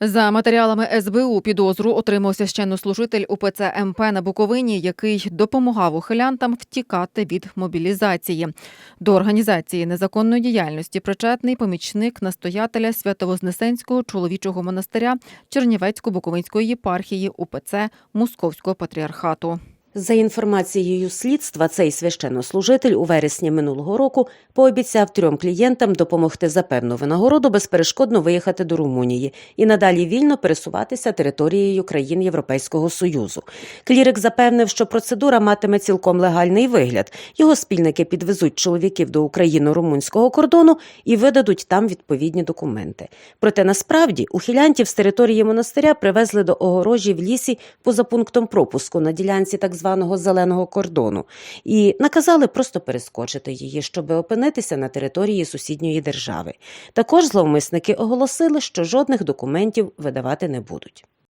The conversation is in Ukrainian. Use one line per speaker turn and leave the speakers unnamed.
За матеріалами СБУ підозру отримав священнослужитель УПЦ МП на Буковині, який допомагав ухилянтам втікати від мобілізації. До організації незаконної діяльності причетний помічник настоятеля Святовознесенського чоловічого монастиря Чернівецько-Буковинської єпархії УПЦ Московського патріархату.
За інформацією слідства, цей священнослужитель у вересні минулого року пообіцяв трьом клієнтам допомогти за певну винагороду безперешкодно виїхати до Румунії і надалі вільно пересуватися територією країн Європейського союзу. Клірик запевнив, що процедура матиме цілком легальний вигляд. Його спільники підвезуть чоловіків до україно-румунського кордону і видадуть там відповідні документи. Проте насправді ухилянтів з території монастиря привезли до огорожі в лісі поза пунктом пропуску на ділянці так званого зеленого кордону і наказали просто перескочити її, щоб опинитися на території сусідньої держави. Також зловмисники оголосили, що жодних документів видавати не будуть.